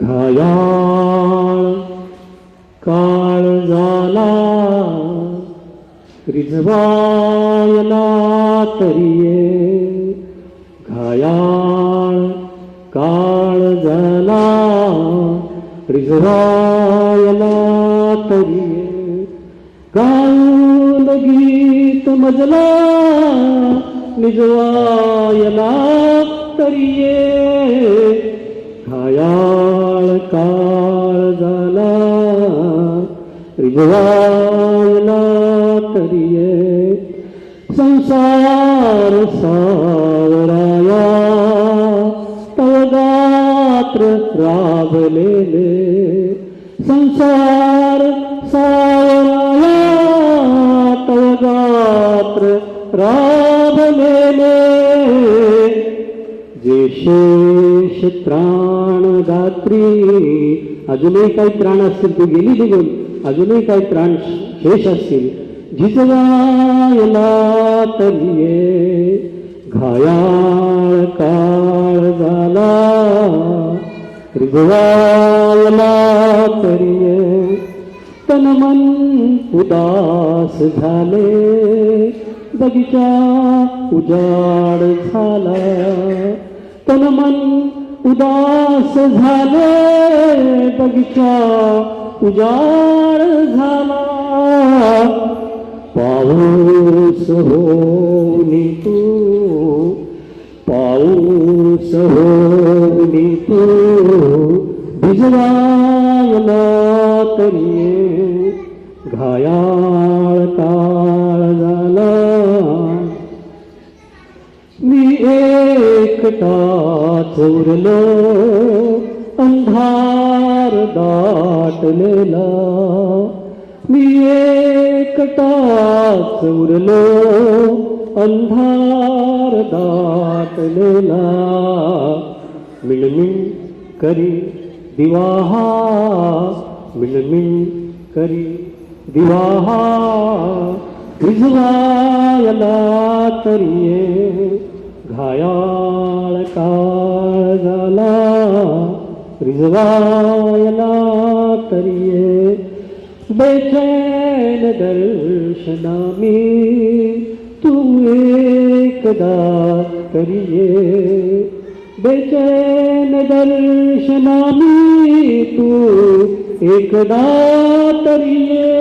घायाळ काळ झाला रिझवायला तरी घायाळ काळ झाला रिझवायला तरी गीत मजला निजवायना करिए। खयाल काल जला निजवायना करिए। संसार सावराया तवगात्र रावले संसार सा राबलेले जे शेष त्राण दात्री अजूनही काही त्राण असतील तू गेली निघून अजूनही काही त्राण शेष असतील झिजवायला तरी घायाळ काळ झाला रिजवायला तरिये. तन मन उदास झाले बगीचा उजाड झाला तन मन उदास झाले, बगीचा उजाड झाला पाऊस होनी तू, पाऊस होनी तू भिजवायला तरी ये. मी एकटा चोरलो अंधार दाटलेला. मी एकटा चोरलो अंधार दाटलेला. मिळमिळ करी दिवाहा मिळमिळ करी दिवाहा विझवायला तरी घायाळकाळला काला करिए बेचैन दर्शनामी तू एकदा करिए बेचैन दर्शनामी तू एकदा करिए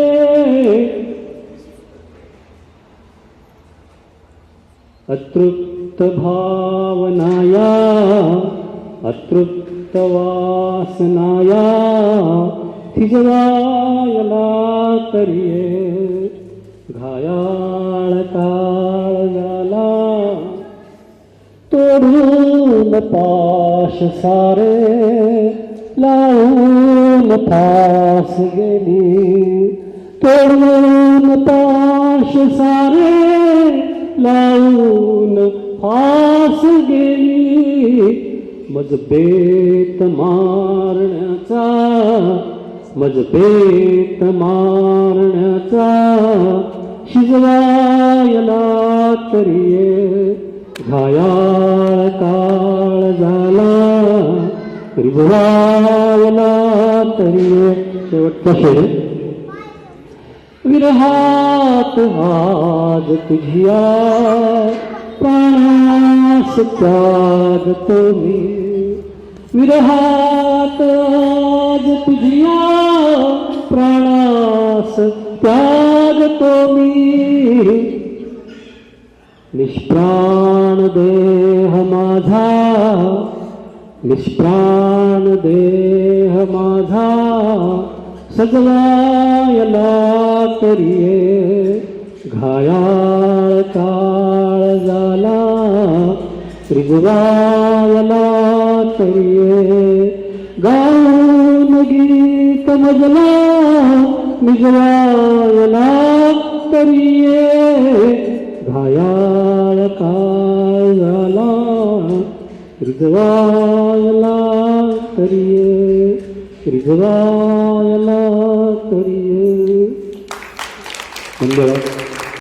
अतृप्त भावनाया अतृप्त वासनाया थिजवायला तरिये घायाळ काळ झाला तोडून पाश सारे लावून पास गेली तोडून पाश सारे लावून पास गेली मजबेत मारण्याचा मजबेत मारण्याचा शिजवायला तरी ये. घायाळ काळ झाला रिजवायला तरी शेवटचा शेर विरहात आज तुझिया. प्राणास त्यागतो मी विरहात आज तुझिया प्राणास त्यागतो मी निष्प्राण देह माझा निष्प्राण देह माझा सजवायला तरी ये. घायाळ काळ जा रिजवायला तरी ये. गाऊन गीत मजला निजवायला तरी ये. घायाळ